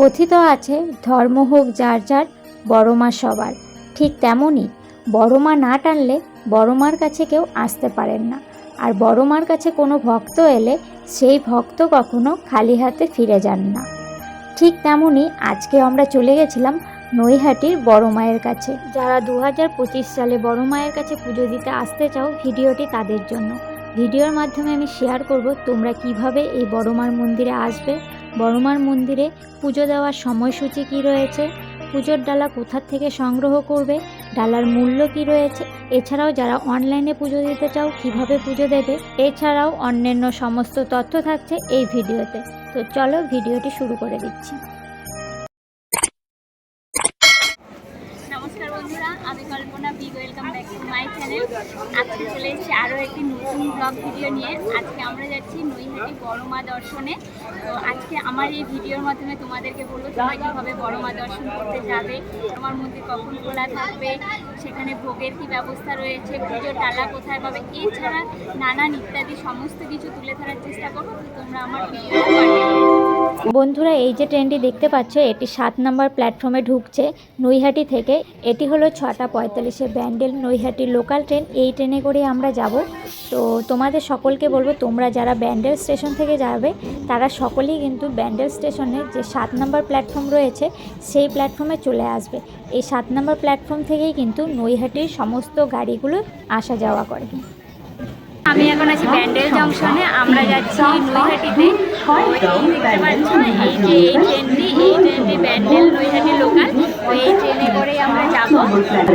কথিত আছে, ধর্ম হোক যার যার বড় মা সবার। ঠিক তেমনই বড় মা না টানলে বড় মার কাছে কেউ আসতে পারেন না। আর বড় মার কাছে কোনো ভক্ত এলে সেই ভক্ত কখনো খালি হাতে ফিরে যান না। ঠিক তেমনই আজকে আমরা চলে গেছিলাম নৈহাটির বড় মায়ের কাছে। যারা দু হাজার পঁচিশ সালে বড় মায়ের কাছে পুজো দিতে আসতে চাও, ভিডিওটি তাদের জন্য। ভিডিওর মাধ্যমে আমি শেয়ার করব তোমরা কীভাবে এই বড় মার মন্দিরে আসবে বড় মার মন্দিরে পুজো দেওয়ার সময়সূচি কি রয়েছে? পুজোর ডালা কোথার থেকে সংগ্রহ করবে? ডালার মূল্য কি রয়েছে? এছাড়াও যারা অনলাইনে পুজো দিতে চাও, কীভাবে পুজো দেবে? এছাড়াও অন্যান্য সমস্ত তথ্য থাকছে এই ভিডিওতে। তো চলো ভিডিওটি শুরু করে দিচ্ছি। চ্যানেল আজকে চলে এসেছি আরও একটি নতুন ব্লগ ভিডিও নিয়ে। আজকে আমরা যাচ্ছি নৈহাটি বড় মা দর্শনে। তো আজকে আমার এই ভিডিওর মাধ্যমে তোমাদেরকে বলব তোমরা কীভাবে বড় মা দর্শন করতে যাবে, তোমার মন্দির কখন খোলা থাকবে, সেখানে ভোগের কি ব্যবস্থা রয়েছে, পুজোর ডালা কোথায় পাবে, এছাড়া নানান ইত্যাদি সমস্ত কিছু তুলে ধরার চেষ্টা করব। তোমরা আমার কন্টিনিউ বন্ধুরা, এই যে ট্রেনটি দেখতে পাচ্ছ, এটি সাত নম্বর প্ল্যাটফর্মে ঢুকছে নৈহাটি থেকে। এটি হলো ছটা পঁয়তাল্লিশে ব্যান্ডেল, নৈহাটি লোকাল ট্রেন এই ট্রেনে করে আমরা যাব। তো তোমাদের সকলকে বলব, তোমরা যারা ব্যান্ডেল স্টেশন থেকে যাবে, তারা সকলেই কিন্তু ব্যান্ডেল স্টেশনের যে সাত নম্বর প্ল্যাটফর্ম রয়েছে, সেই প্ল্যাটফর্মে চলে আসবে। এই সাত নম্বর প্ল্যাটফর্ম থেকেই কিন্তু নৈহাটির সমস্ত গাড়িগুলো আসা যাওয়া করে। আমি এখন আছি ব্যান্ডেল জংশনে, আমরা যাচ্ছি নৈহাটিতে। দেখতে পাচ্ছ, এই যে এই ট্রেনটি এই ট্রেনটি ব্যান্ডেল নৈহাটি লোকাল তো এই ট্রেনে করেই আমরা যাব।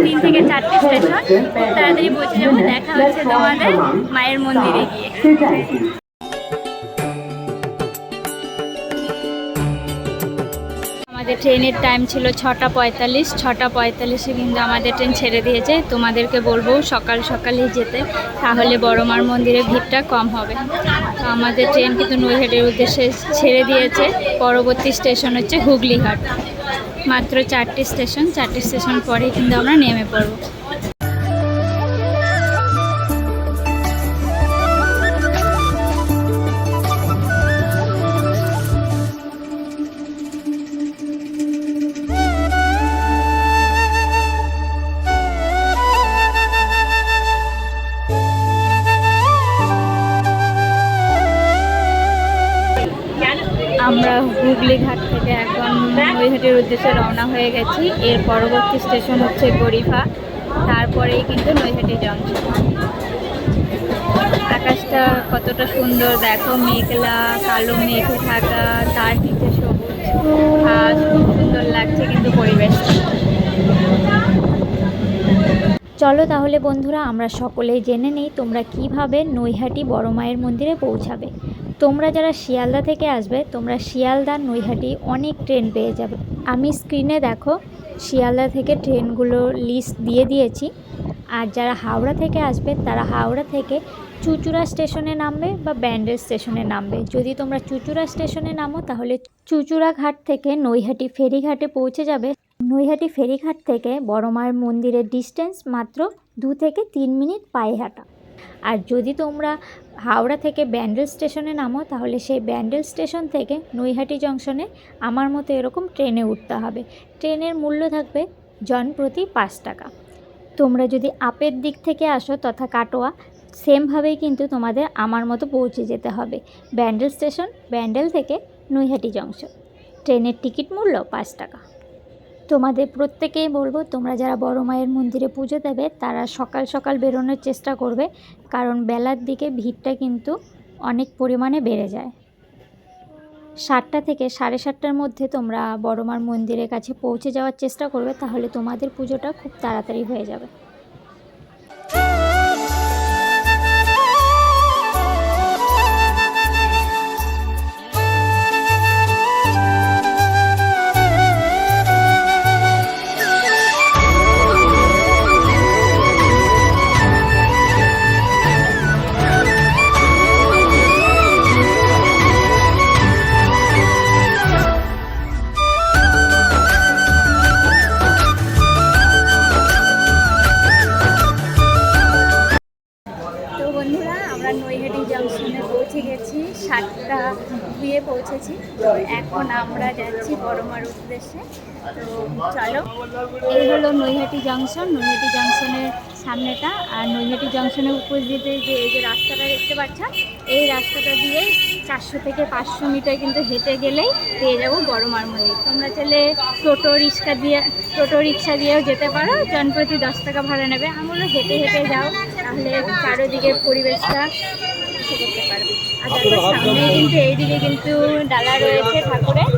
তিন থেকে চারটে স্টেশন তাড়াতাড়ি পৌঁছে যাব। দেখা হচ্ছে তোমাদের মায়ের মন্দিরে গিয়ে। আমাদের ট্রেনের টাইম ছিল ছটা পঁয়তাল্লিশ। ছটা পঁয়তাল্লিশে কিন্তু আমাদের ট্রেন ছেড়ে দিয়েছে। তোমাদেরকে বলব সকাল সকালেই যেতে, তাহলে বড়মার মন্দিরে ভিড়টা কম হবে। তো আমাদের ট্রেন কিন্তু নৈহাটের উদ্দেশ্যে ছেড়ে দিয়েছে। পরবর্তী স্টেশন হচ্ছে হুগলিঘাট। মাত্র চারটি স্টেশন চারটি স্টেশন পরেই কিন্তু আমরা নেমে পড়ব। আমরা হুগলি ঘাট থেকে এখন নৈহাটির উদ্দেশ্যে রওনা হয়ে গেছি। এর পরবর্তী স্টেশন হচ্ছে গরিফা। তারপরেই কিন্তু নৈহাটি জংশন আকাশটা কতটা সুন্দর, দেখো মেঘলা, কালো মেঘে থাকা তার নিচে সবুজ খুব সুন্দর লাগছে কিন্তু পরিবেশটা। চলো তাহলে বন্ধুরা, আমরা সকলেই জেনে নিই তোমরা কীভাবে নৈহাটি বড় মায়ের মন্দিরে পৌঁছাবে। তোমরা যারা শিয়ালদা থেকে আসবে, তোমরা শিয়ালদা, নৈহাটি অনেক ট্রেন পেয়ে যাবে। আমি স্ক্রিনে দেখো, শিয়ালদা থেকে ট্রেনগুলোর লিস্ট দিয়ে দিয়েছি। আর যারা হাওড়া থেকে আসবে, তারা হাওড়া থেকে চুচুড়া স্টেশনে নামবে বা ব্যান্ডেল স্টেশনে নামবে। যদি তোমরা চুচুড়া স্টেশনে নামো, তাহলে চুচুড়া ঘাট থেকে নৈহাটি ফেরিঘাটে পৌঁছে যাবে। নৈহাটি ফেরিঘাট থেকে বড় মায়ের মন্দিরের ডিস্টেন্স মাত্র দু থেকে তিন মিনিট পায়ে হাঁটা। আর যদি তোমরা হাওড়া থেকে ব্যান্ডেল স্টেশনে নামো, তাহলে সেই ব্যান্ডেল স্টেশন থেকে নৈহাটি জংশনে আমার মতো এরকম ট্রেনে উঠতে হবে। ট্রেনের মূল্য থাকবে জন প্রতি পাঁচ টাকা। তোমরা যদি আপের দিক থেকে আসো তথা কাটোয়া, সেমভাবেই কিন্তু তোমাদের আমার মতো পৌঁছে যেতে হবে। ব্যান্ডেল স্টেশন, ব্যান্ডেল থেকে নৈহাটি জংশন। ট্রেনের টিকিট মূল্য পাঁচ টাকা। তোমাদের প্রত্যেকেই বলব, তোমরা যারা বড় মায়ের মন্দিরে পুজো দেবে, তারা সকাল সকাল বেরোনোর চেষ্টা করবে, কারণ বেলার দিকে ভিড়টা কিন্তু অনেক পরিমাণে বেড়ে যায়। সাতটা থেকে সাড়ে সাতটার মধ্যে তোমরা বড় মার মন্দিরের কাছে পৌঁছে যাওয়ার চেষ্টা করবে, তাহলে তোমাদের পুজোটা খুব তাড়াতাড়ি হয়ে যাবে। যাচ্ছি উদ্দেশ্যে। তো চলো, এই হলো নৈহাটি জংশন। নৈহাটি জংশনের সামনেটা। আর নৈহাটি জংশনের উপর দিয়ে যে এই যে রাস্তাটা দেখতে পাচ্ছ, এই রাস্তাটা দিয়ে চারশো থেকে পাঁচশো মিটার কিন্তু হেঁটে গেলেই পেয়ে যাব বড়মার মন্দির। তোমরা চাইলে টোটো রিক্সা দিয়ে, টোটো রিক্সা দিয়েও যেতে পারো। জনপ্রতি দশ টাকা ভাড়া নেবে। আমি বলল হেঁটে হেঁটে যাও। তাহলে চারোদিকের পরিবেশটা করতে পারবে। আর তারপর সামনে কিন্তু এইদিকে কিন্তু ডালা রয়েছে ঠাকুরের।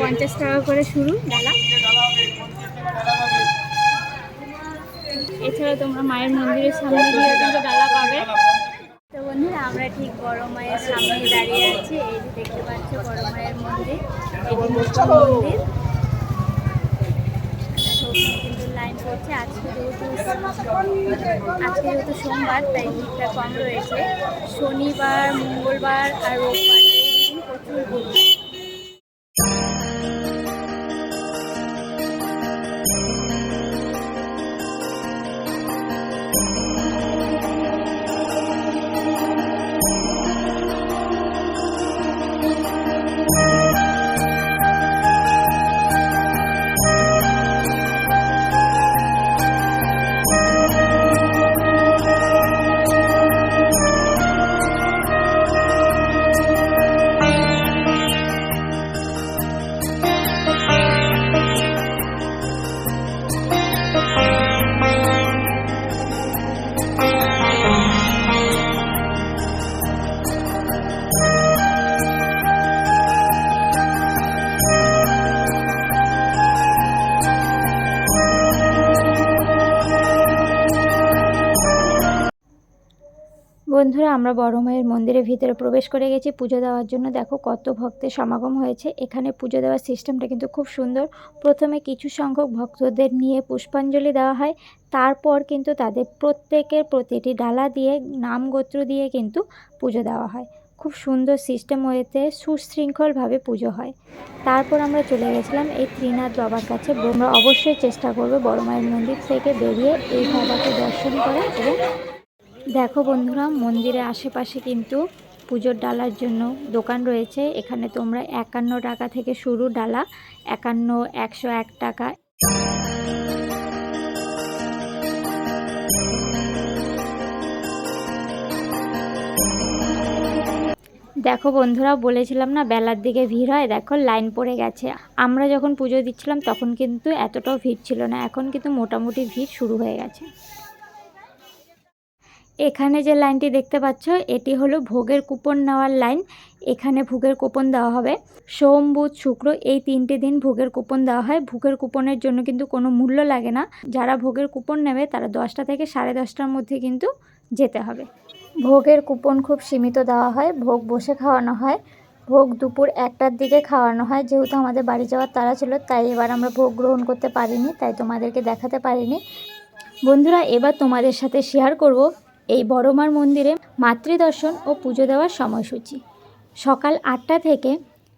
পঞ্চাশ টাকা করে শুরু ডালা এছাড়া তোমরা মায়ের মন্দিরের সামনে গিয়ে কিন্তু ডালা পাবে। তো বন্ধুরা, আমরা ঠিক বড় মায়ের সামনে দাঁড়িয়ে আছি। এই যে দেখতে পাচ্ছ বড় মায়ের মন্দির এটি নতুন মন্দির। কিন্তু লাইন পড়ছে আজকে যেহেতু আজকে যেহেতু সোমবার, তাই ভিড়টা কম রয়েছে। শনিবার, মঙ্গলবার আর রোববার প্রচুর ভিড়। বন্ধুরা আমরা বড় মায়ের মন্দিরের ভিতরে প্রবেশ করে গেছি, পুজো দেওয়ার জন্য। দেখো কত ভক্তের সমাগম হয়েছে। এখানে পুজো দেওয়ার সিস্টেমটা কিন্তু খুব সুন্দর। প্রথমে কিছু সংখ্যক ভক্তদের নিয়ে পুষ্পাঞ্জলি দেওয়া হয়। তারপর কিন্তু তাদের প্রত্যেকের প্রতিটি ডালা দিয়ে, নাম গোত্র দিয়ে কিন্তু পুজো দেওয়া হয়। খুব সুন্দর সিস্টেম হয়েতে সুশৃঙ্খলভাবে পুজো হয়। তারপর আমরা চলে গেছিলাম এই ত্রিনাথ বাবার কাছে। আমরা অবশ্যই চেষ্টা করব বড় মায়ের মন্দির থেকে বেরিয়ে এই বাবাকে দর্শন করা এবং দেখো বন্ধুরা, মন্দিরের আশেপাশে কিন্তু পুজোর ডালার জন্য দোকান রয়েছে। এখানে তোমরা একান্ন টাকা থেকে শুরু ডালা, একান্ন, একশো এক টাকা। দেখো বন্ধুরা, বলেছিলাম না বেলার দিকে ভিড় হয়? দেখো, লাইন পড়ে গেছে। আমরা যখন পুজো দিচ্ছিলাম, তখন কিন্তু এতটাও ভিড় ছিল না। এখন কিন্তু মোটামুটি ভিড় শুরু হয়ে গেছে। এখানে যে লাইনটি দেখতে পাচ্ছ, এটি হলো ভোগের কুপন নেওয়ার লাইন। এখানে ভোগের কুপন দেওয়া হবে। সোম, বুধ, শুক্র এই তিনটে দিন ভোগের কুপন দেওয়া হয়। ভোগের কুপনের জন্য কিন্তু কোনো মূল্য লাগে না। যারা ভোগের কুপন নেবে, তারা দশটা থেকে সাড়ে দশটার মধ্যে কিন্তু যেতে হবে। ভোগের কুপন খুব সীমিত দেওয়া হয়। ভোগ বসে খাওয়ানো হয়। ভোগ দুপুর একটার দিকে খাওয়ানো হয়। যেহেতু আমাদের বাড়ি যাওয়ার তারা ছিল, তাই এবার আমরা ভোগ গ্রহণ করতে পারিনি, তাই তোমাদেরকে দেখাতে পারিনি। বন্ধুরা, এবার তোমাদের সাথে শেয়ার করব এই বড়মার মন্দিরে মাতৃদর্শন ও পুজো দেওয়ার সময়সূচি। সকাল আটটা থেকে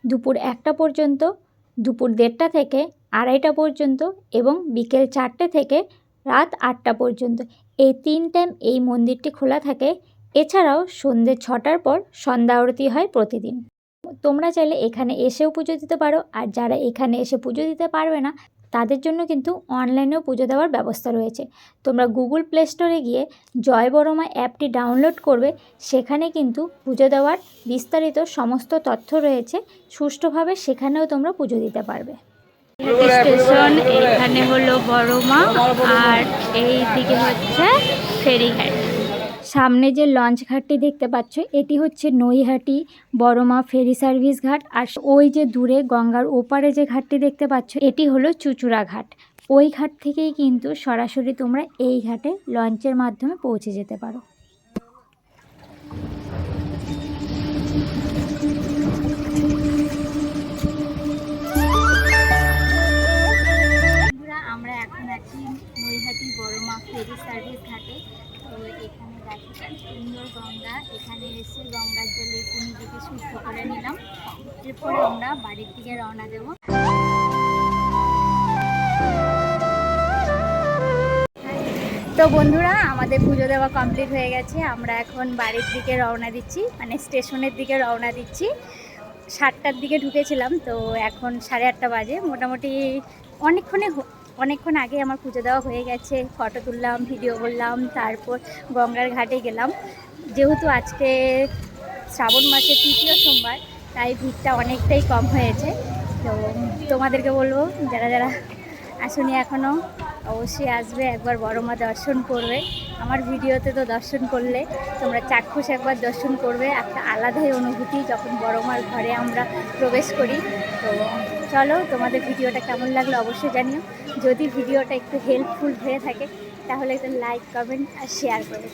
দুপুর একটা পর্যন্ত, দুপুর দেড়টা থেকে আড়াইটা পর্যন্ত এবং বিকেল চারটে থেকে রাত আটটা পর্যন্ত। এই তিন টাইম এই মন্দিরটি খোলা থাকে। এছাড়াও সন্ধ্যে ছটার পর সন্ধ্যা আরতি হয় প্রতিদিন। তোমরা চাইলে এখানে এসেও পুজো দিতে পারো। আর যারা এখানে এসে পুজো দিতে পারবে না তাদের জন্য কিন্তু অনলাইনেও পুজো দেওয়ার ব্যবস্থা রয়েছে। তোমরা গুগল প্লে স্টোরে গিয়ে জয় বড়মা অ্যাপটি ডাউনলোড করবে, সেখানে কিন্তু পুজো দেওয়ার বিস্তারিত সমস্ত তথ্য রয়েছে। সুষ্ঠুভাবে সেখানেও তোমরা পুজো দিতে পারবে। স্টেশন এখানে হলো বড়মা, আর এই দিকে হচ্ছে ফেরিঘাট। সামনে যে লঞ্চ ঘাটটি দেখতে পাচ্ছ, এটি হচ্ছে নৈহাটি বড়মা ফেরি সার্ভিস ঘাট। আর ওই যে দূরে গঙ্গার ওপারে যে ঘাটটি দেখতে পাচ্ছ, এটি হলো চুচুড়া ঘাট। ওই ঘাট থেকেই কিন্তু সরাসরি তোমরা এই ঘাটে লঞ্চের মাধ্যমে পৌঁছে যেতে পারো। দেবো। তো বন্ধুরা, আমাদের পুজো দেওয়া কমপ্লিট হয়ে গেছে। আমরা এখন বাড়ির দিকে রওনা দিচ্ছি মানে স্টেশনের দিকে রওনা দিচ্ছি। সাতটার দিকে ঢুকেছিলাম, তো এখন সাড়ে আটটা বাজে। মোটামুটি অনেকক্ষণে অনেকক্ষণ আগে আমার পুজো দেওয়া হয়ে গেছে। ফটো তুললাম ভিডিও করলাম, তারপর গঙ্গার ঘাটে গেলাম। যেহেতু আজকে শ্রাবণ মাসের তৃতীয় সোমবার, তাই ভিড়টা অনেকটাই কম হয়েছে। তো তোমাদেরকে বলব, যারা যারা আসনি এখনও অবশ্যই আসবে, একবার বড় মা দর্শন করবে। আমার ভিডিওতে তো দর্শন করলে তোমরা চাক্ষুষ একবার দর্শন করবে, একটা আলাদাই অনুভূতি যখন বড় মার ঘরে আমরা প্রবেশ করি। তো চলো, তোমাদের ভিডিওটা কেমন লাগল অবশ্যই জানিও। যদি ভিডিওটা একটু হেল্পফুল হয়ে থাকে, তাহলে একটু লাইক কমেন্ট আর শেয়ার করে